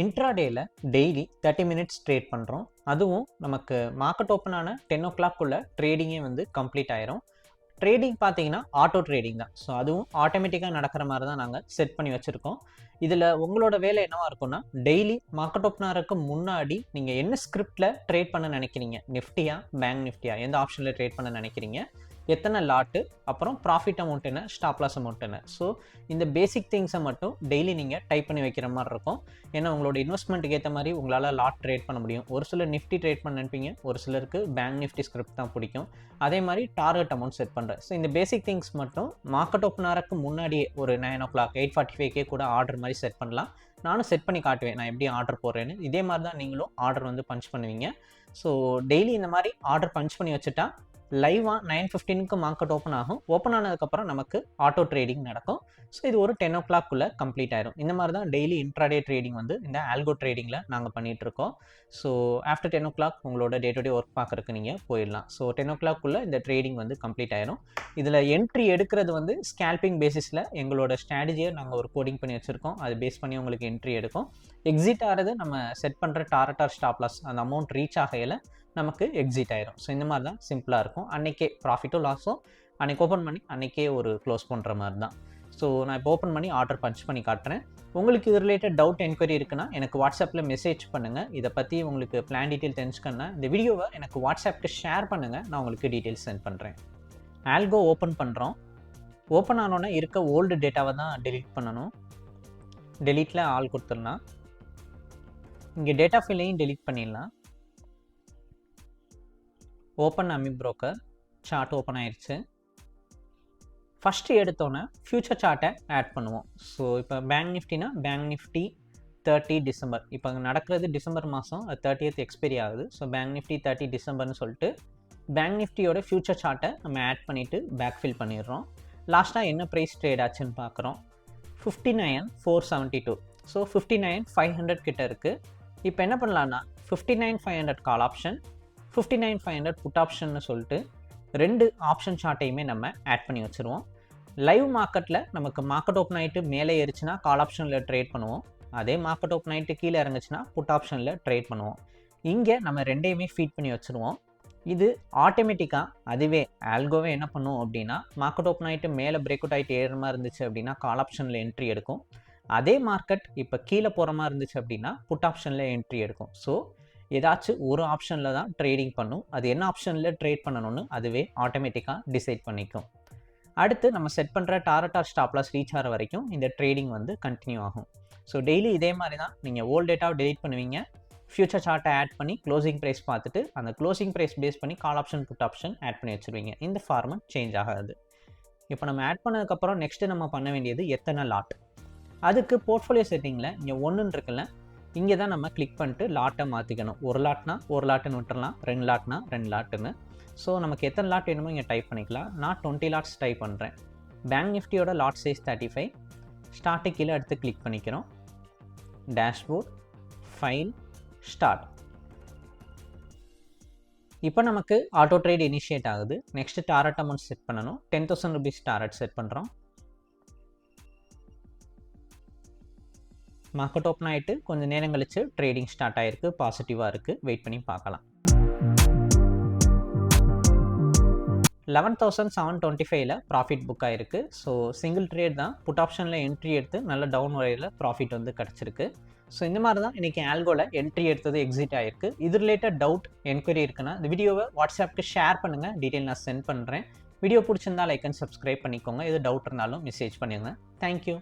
இன்ட்ராடேயில் daily thirty minutes trade பண்ணுறோம் அதுவும் நமக்கு மார்க்கெட் ஓப்பன் ஆன டென் ஓ கிளாக்குள்ளே ட்ரேடிங்கே வந்து கம்ப்ளீட் ஆயிரும். ட்ரேடிங் பார்த்தீங்கன்னா ஆட்டோ ட்ரேடிங் தான். ஸோ அதுவும் ஆட்டோமேட்டிக்காக நடக்கிற மாதிரி தான் நாங்கள் செட் பண்ணி வச்சுருக்கோம். இதில் உங்களோட வேலை என்னவாக இருக்கும்னா டெய்லி மார்க்கெட் ஓப்பனருக்கு முன்னாடி நீங்கள் என்ன ஸ்கிரிப்டில் ட்ரேட் பண்ண நினைக்கிறீங்க? நிஃப்டியா பேங்க் நிஃப்டியா எந்த ஆப்ஷனில் ட்ரேட் பண்ண நினைக்கிறீங்க? எத்தனை லாட்டு அப்புறம் ப்ராஃபிட் அமௌண்ட் என்ன ஸ்டாப் லாஸ் அமௌண்ட் என்ன. ஸோ இந்த பேசிக் திங்ஸை மட்டும் டெய்லி நீங்கள் டைப் பண்ணி வைக்கிற மாதிரி இருக்கும். ஏன்னா உங்களோட இன்வெஸ்ட்மெண்ட்டுக்கு ஏற்ற மாதிரி உங்களால் லாட் ட்ரேட் பண்ண முடியும். ஒரு சிலர் நிஃப்டி ட்ரேட் பண்ண நினைப்பீங்க ஒரு சிலருக்கு பேங்க் நிஃப்டி ஸ்கிரிப்ட் தான் பிடிக்கும். அதே மாதிரி டார்கெட் அமௌண்ட் செட் பண்ணுறேன் ஸோ இந்த பேசிக் திங்ஸ் மட்டும் மார்க்கெட் ஓப்பனருக்கு முன்னாடியே ஒரு nine o'clock eight forty ஃபைவ்க்கே கூட ஆர்டர் மாதிரி செட் பண்ணலாம். நானும் செட் பண்ணி காட்டுவேன் நான் எப்படி ஆர்டர் போடுறேன்னு இதே மாதிரி தான் நீங்களும் ஆர்டர் வந்து பஞ்ச் பண்ணுவீங்க. ஸோ டெய்லி இந்த மாதிரி ஆர்டர் பஞ்ச் பண்ணி வச்சுட்டா லைவாக நைன் ஃபிஃப்டீனுக்கு மார்க்கெட் ஓப்பன் ஆகும். ஓப்பன் ஆனதுக்கப்புறம் நமக்கு ஆட்டோ ட்ரேடிங் நடக்கும். ஸோ இது ஒரு டென் ஓ கிளாக்குள்ளே கம்ப்ளீட் ஆயிரும். இந்த மாதிரி தான் டெய்லி இன்ட்ராடே ட்ரேடிங் வந்து இந்த ஆல்கோ ட்ரேடிங்கில் நாங்கள் பண்ணிகிட்டு இருக்கோம் so after ten o'clock உங்களோட டே டு டே ஒர்க் பார்க்குறதுக்கு நீங்கள் போயிடலாம். ஸோ டென் ஓ கிளாக்குள்ளே இந்த ட்ரேடிங் வந்து கம்ப்ளீட் ஆயிரும். இதில் என்ட்ரி எடுக்கிறது வந்து ஸ்கேல்பிங் பேசிஸில் எங்களோட ஸ்ட்ராட்டஜியை நாங்கள் ஒரு கோடிங் பண்ணி வச்சுருக்கோம். அது பேஸ் பண்ணி உங்களுக்கு என்ட்ரி எடுக்கும். எக்ஸிட் ஆகிறது நம்ம செட் பண்ணுற டாரட்டார் ஸ்டாப்லாஸ் அந்த அமௌண்ட் ரீச் ஆகையில் நமக்கு எக்ஸிட் ஆயிரும். ஸோ இந்த மாதிரி தான் சிம்பிளாக இருக்கும் அன்றைக்கே ப்ராஃபிட்டும் லாஸும் அன்றைக்கி ஓப்பன் பண்ணி அன்றைக்கே ஒரு க்ளோஸ் பண்ணுற மாதிரி தான் ஸோ நான் இப்போ ஓப்பன் பண்ணி ஆர்டர் பஞ்ச் பண்ணி காட்டுறேன். உங்களுக்கு இது ரிலேட்டட் டவுட் என்கொயரி இருக்குன்னா எனக்கு வாட்ஸ்அப்பில் மெசேஜ் பண்ணுங்கள் இதை பற்றி உங்களுக்கு பிளான் டீட்டெயில் தெரிஞ்சுக்கணுன்னா இந்த வீடியோவை எனக்கு வாட்ஸ்அப்புக்கு ஷேர் பண்ணுங்கள் நான் உங்களுக்கு டீட்டெயில்ஸ் சென்ட் பண்ணுறேன் ஆல்கோ ஓப்பன் பண்ணுறோம் ஓப்பன் ஆனோன்னே இருக்க ஓல்டு டேட்டாவை தான் டெலிட் பண்ணணும். டெலீட்டில் ஆள் கொடுத்துடலாம். இங்கே டேட்டா ஃபைலையும் டெலிட் பண்ணிடலாம். ஓப்பன் அமி ப்ரோக்கர் சார்ட் ஓப்பன் ஆயிடுச்சு ஃபஸ்ட்டு எடுத்தோன்னே ஃப்யூச்சர் சார்ட்டை ஆட் பண்ணுவோம். ஸோ இப்போ பேங்க் நிஃப்டினா பேங்க் நிஃப்டி தேர்ட்டி டிசம்பர் இப்போ நடக்கிறது டிசம்பர் மாதம் தேர்ட்டியத் எக்ஸ்பைரி ஆகுது. ஸோ பேங்க் நிஃப்டி தேர்ட்டி டிசம்பர்னு சொல்லிட்டு பேங்க் நிஃப்டியோட ஃப்யூச்சர் சார்ட்டை நம்ம ஆட் பண்ணிவிட்டு பேக் ஃபில் பண்ணிடுறோம் லாஸ்ட்டாக என்ன ப்ரைஸ் ட்ரேட் ஆச்சுன்னு பார்க்குறோம். Fifty nine four seventy two so fifty nine five hundred கிட்ட இருக்குது இப்போ என்ன பண்ணலான்னா fifty nine five hundred call option fifty nine five hundred put ஆப்ஷன்னு சொல்லிட்டு ரெண்டு ஆப்ஷன் ஷார்ட்டையுமே நம்ம ஆட் பண்ணி வச்சுருவோம். லைவ் மார்க்கெட்டில் நமக்கு மார்க்கெட் ஓப்பன் ஆகிட்டு மேலே ஏறிச்சுன்னா கால் ஆப்ஷனில் ட்ரேட் பண்ணுவோம். அதே மார்க்கெட் ஓப்பன் ஆகிட்டு கீழே இறங்குச்சுன்னா புட் ஆப்ஷனில் ட்ரேட் பண்ணுவோம். இங்கே நம்ம ரெண்டையுமே ஃபீட் பண்ணி வச்சுருவோம். இது ஆட்டோமேட்டிக்காக அதுவே ஆல்கோவே என்ன பண்ணும் அப்படின்னா மார்க்கெட் ஓப்பன் ஆகிட்டு மேலே பிரேக் அவுட் ஆகிட்டு ஏறுற மாதிரி இருந்துச்சு அப்படின்னா கால் ஆப்ஷனில் என்ட்ரி எடுக்கும். அதே மார்க்கெட் இப்போ கீழே போகிற மாதிரி இருந்துச்சு அப்படின்னா புட் ஆப்ஷனில் என்ட்ரி எடுக்கும். ஸோ ஏதாச்சும் ஒரு ஆப்ஷனில் தான் ட்ரேடிங் பண்ணும். அது என்ன ஆப்ஷனில் ட்ரேட் பண்ணணும்னு அதுவே ஆட்டோமேட்டிக்காக டிசைட் பண்ணிக்கும். அடுத்து நம்ம செட் பண்ணுற டாரட்டார் ஸ்டாப்லாஸ் ரீச் ஆகிற வரைக்கும் இந்த ட்ரேடிங் வந்து கண்டினியூ ஆகும். ஸோ டெய்லி இதே மாதிரி தான் நீங்கள் ஓல்ட் டேட்டாவை டெலிட் பண்ணுவீங்க. ஃபியூச்சர் சார்ட்டை ஆட் பண்ணி க்ளோசிங் ப்ரைஸ் பார்த்துட்டு அந்த க்ளோசிங் ப்ரைஸ் பேஸ் பண்ணி call option put option add பண்ணி வச்சுருவீங்க. இந்த ஃபார்மட் சேஞ்ச் ஆகாது. இப்போ நம்ம ஆட் பண்ணதுக்கப்புறம் நெக்ஸ்ட்டு நம்ம பண்ண வேண்டியது எத்தனை லாட் அதுக்கு போர்ட்ஃபோலியோ செட்டிங்கில் இங்கே ஒன்றுன்னு இருக்குல்ல இங்கே தான் நம்ம கிளிக் பண்ணிட்டு லாட்டை மாற்றிக்கணும் ஒரு லாட்னா ஒரு லாட்டுன்னு விட்டுறலாம். ரெண்டு லாட்னா ரெண்டு லாட்டுன்னு ஸோ நமக்கு எத்தனை லாட் வேணுமோ இங்கே டைப் பண்ணிக்கலாம். நான் டுவெண்ட்டி லாட்ஸ் டைப் பண்ணுறேன் பேங்க் நிஃப்டியோட lot size thirty five start கீழே எடுத்து கிளிக் பண்ணிக்கிறோம். டேஷ்போர்ட் ஃபைல் ஸ்டார்ட் இப்போ நமக்கு ஆட்டோ ட்ரேட் இனிஷியேட் ஆகுது. நெக்ஸ்ட் டாரட் அமௌண்ட் செட் பண்ணணும். Ten thousand rupees target set பண்ணுறோம் மார்க்கெட் ஓப்பன் ஆகிட்டு கொஞ்சம் நேரம் கழிச்சு ட்ரேடிங் ஸ்டார்ட் ஆகிருக்கு பாசிட்டிவாக இருக்குது வெயிட் பண்ணி பார்க்கலாம். லெவன் தௌசண்ட் செவன் டுவெண்ட்டி ஃபைவ்ல ப்ராஃபிட் புக் ஆயிருக்கு. ஸோ சிங்கிள் ட்ரேட் தான். புட் ஆப்ஷனில் என்ட்ரி எடுத்து நல்ல டவுன் வரையில் ப்ராஃபிட் வந்து கிடச்சிருக்கு. ஸோ இந்த மாதிரி தான் இன்றைக்கி ஆல்கோவில் என்ட்ரி எடுத்தது எக்ஸிட் ஆயிருக்கு. இது ரிலேட்டட் டவுட் என்கொயரி இருக்குன்னா இந்த வீடியோவை வாட்ஸ்அப்புக்கு ஷேர் பண்ணுங்கள் டீட்டெயில் நான் சென்ட் பண்ணுறேன் வீடியோ பிடிச்சிருந்தா லைக் அண்ட் சப்ஸ்கிரைப் பண்ணிக்கோங்க. எது டவுட் இருந்தாலும் மெசேஜ் பண்ணிடுங்க தேங்க்யூ